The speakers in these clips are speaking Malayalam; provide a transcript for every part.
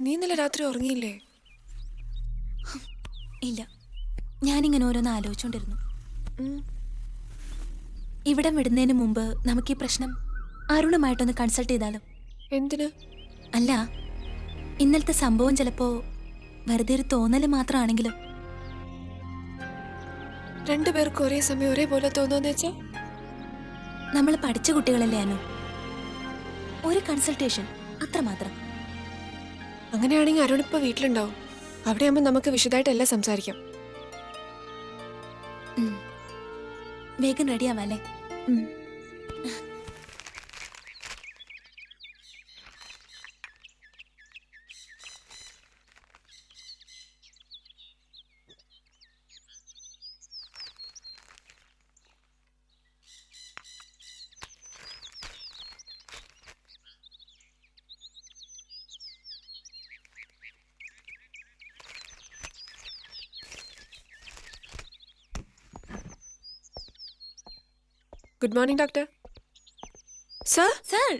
നീ ഇന്നലെ രാത്രി ഉറങ്ങിയില്ലേ? ഇല്ല. ഞാനിങ്ങനെ ഓരോന്ന് ആലോചിച്ചുകൊണ്ടിരുന്നു ഇവിടം വിടുന്നതിന് മുമ്പ് നമുക്ക് ഈ പ്രശ്നം അരുണുമായിട്ടൊന്ന് കൺസൾട്ട് ചെയ്താലോ? എന്തിന്? അല്ല ഇന്നലത്തെ സംഭവം ചിലപ്പോ വെറുതെ ഒരു തോന്നൽ മാത്രമാണെങ്കിലും. രണ്ടുപേർക്കും ഒരേ സമയം ഒരേപോലെ തോന്നുന്നു വെച്ചാ? നമ്മൾ പഠിച്ച കുട്ടികളല്ലേ അനു? ഒരു കൺസൾട്ടേഷൻ അത്രമാത്രം. അങ്ങനെയാണെങ്കിൽ അരുൺ ഇപ്പൊ വീട്ടിലുണ്ടാവും. അവിടെയാകുമ്പോൾ നമുക്ക് വിശദമായിട്ട് എല്ലാം സംസാരിക്കാം. വേഗം റെഡിയാവാല്ലേ good morning doctor sir sir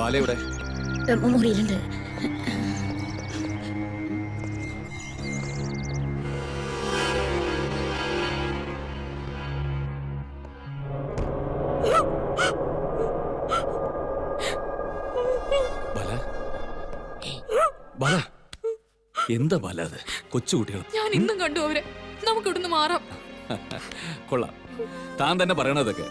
ബാല ഇവിടെ മുറിയിലുണ്ട്. ബാല? ബാല? എന്താ ബാല അത്? കൊച്ചുകുട്ടികൾ ഞാൻ ഇന്നും കണ്ടു അവരെ. നമുക്ക് ഇവിടുന്ന് മാറാം. കൊള്ളാം. താൻ തന്നെ പറയണതൊക്കെ.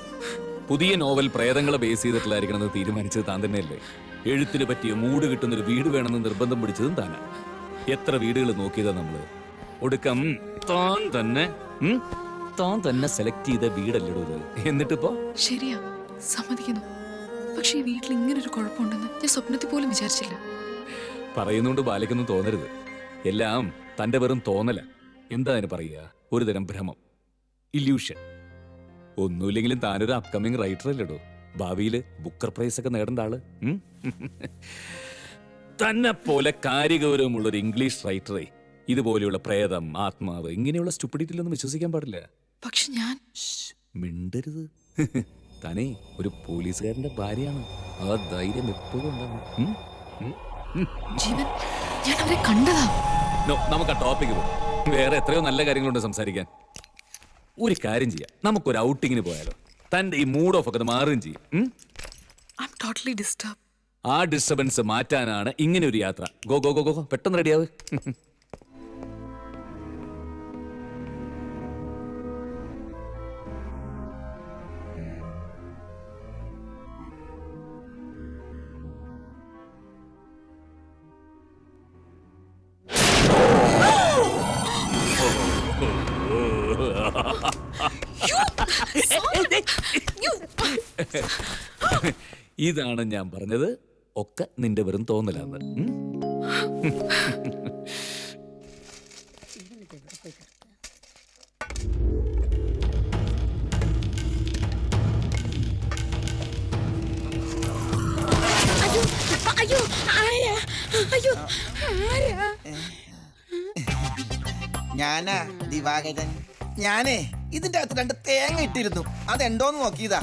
പുതിയ നോവൽ പ്രേതങ്ങളെ ബേസ് ചെയ്തിട്ടില്ലായിരിക്കണമെന്ന് തീരുമാനിച്ചത് താൻ തന്നെയല്ലേ? എഴുത്തിന് പറ്റിയ മൂട് കിട്ടുന്നൊരു വീട് വേണമെന്ന് നിർബന്ധം പിടിച്ചതും താനാ. എത്ര വീടുകൾ നോക്കിയതാ നമ്മൾ? ഒടുക്കം താൻ തന്നെ ഉം, താൻ തന്നെ സെലക്ട് ചെയ്ത വീടല്ലടോ ഇത്. എന്നിട്ടിപ്പോ? ശരിയാ സമ്മതിക്കുന്നു. പക്ഷെ ഈ വീട്ടിൽ ഇങ്ങനെ ഒരു കുഴപ്പമുണ്ടെന്ന് ഞാൻ സ്വപ്നത്തിൽ പോലും വിചാരിച്ചില്ല. പറയുന്നോണ്ട് ബാലയ്ക്കൊന്നും തോന്നരുത്. എല്ലാം തന്റെ വെറും തോന്നല. എന്താ അതിന് പറയുക? ഒരു തരം ഭ്രമം. ഇല്യൂഷൻ ഒന്നുമില്ലെങ്കിലും താനൊരു അപ്കമിങ് റൈറ്റർ അല്ലടോ. ഭാവിയിൽ ബുക്കർ പ്രൈസ് ഒക്കെ നേടേണ്ട ആൾ. തന്നെ പോലെ കാര്യഗൗരവമുള്ള ഒരു ഇംഗ്ലീഷ് റൈറ്ററെ ഇതുപോലെയുള്ള പ്രേതം ആത്മാവ് ഇങ്ങനെയുള്ള സ്റ്റുപ്പിഡിറ്റിലൊന്നും വിശ്വസിക്കാൻ പാടില്ല. പക്ഷെ ഞാൻ മിണ്ടരുത്. താനേ ഒരു പോലീസുകാരന്റെ ഭാര്യയാണ്. ആ ധൈര്യം എപ്പോഴും ഉണ്ടാവും. ജീവൻ ഞാൻ അവരെ കണ്ടതാ. നമുക്ക് ആ ടോപ്പിക്ക് പോകും. വേറെ എത്രയോ നല്ല കാര്യങ്ങളുണ്ട് സംസാരിക്കാൻ. ഒരു കാര്യം ചെയ്യാം. നമുക്കൊരു ഔട്ടിങ്ങിന് പോയാലോ. തന്റെ ഈ മൂഡ് ഓഫ് ഒക്കെ മാറുകയും ചെയ്യും. ടോട്ടലി ഡിസ്റ്റർബ് ആ ഡിസ്റ്റർബൻസ് മാറ്റാനാണ് ഇങ്ങനെ ഒരു യാത്ര. Go go go go. പെട്ടെന്ന് റെഡിയാവ് ഇതാണ് ഞാൻ പറഞ്ഞത്. ഒക്കെ നിന്റെ വെറും തോന്നലാന്ന്. ഉം? അയ്യോ ആരാ? അയ്യോ ആരാ? ഞാനാ ദിവാകരൻ ഞാനേ ഇതിന്റെ അകത്ത് രണ്ട് തേങ്ങ ഇട്ടിരുന്നു. അതെന്തോന്ന് നോക്കിയതാ?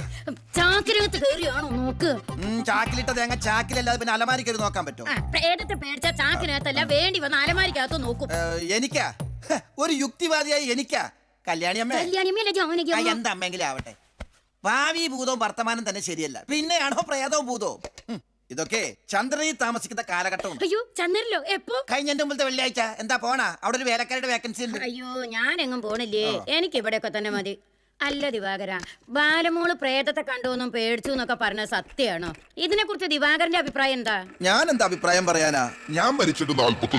ചാക്കിനകത്ത് കയറിയാണോ നോക്ക്. ഉം, ചാക്കിലിട്ട തേങ്ങ ചാക്കിലല്ലാതെ പിന്നെ അലമാരി നോക്കാൻ പറ്റുമോ? പ്രേതത്തെ പേടിച്ച ചാക്കിനകത്തല്ല വേണ്ടി വന്ന അലമാരിക്കകത്ത് നോക്കും. ഏ, എനിക്കാ? ഹ, ഒരു യുക്തിവാദിയായി എനിക്കാ. കല്യാണി അമ്മേ. എന്താ അമ്മെങ്കിലും ആവട്ടെ. ഭാവി ഭൂതവും വർത്തമാനം തന്നെ ശരിയല്ല. പിന്നെയാണോ പ്രേതവും ഭൂതവും? ഉം, ഇതൊക്കെ ചന്ദ്രനിൽ താമസിക്കുന്ന കാലഘട്ടം അയ്യോ ചന്ദ്രനിലോ? എപ്പോ? കഴിഞ്ഞ എന്റെ മുമ്പത്തെ വെള്ളിയാഴ്ച. എന്താ പോണാ? അവിടെ ഒരു വേലക്കാരുടെ വേക്കൻസി ഉണ്ട്. അയ്യോ ഞാൻ എങ്ങും പോണില്ലേ എനിക്ക് ഇവിടെയൊക്കെ തന്നെ മതി. അല്ല ദിവാകര ബാലമോൾ പ്രേതത്തെ കണ്ടുവെന്നും പേടിച്ചു എന്നൊക്കെ പറഞ്ഞ സത്യമാണോ? ഇതിനെ കുറിച്ച് ദിവാകരന്റെ അഭിപ്രായം എന്താ? ഞാൻ എന്താ അഭിപ്രായം പറയാനാ? ഞാൻ മരിച്ചിട്ട് നാൽപ്പത്തി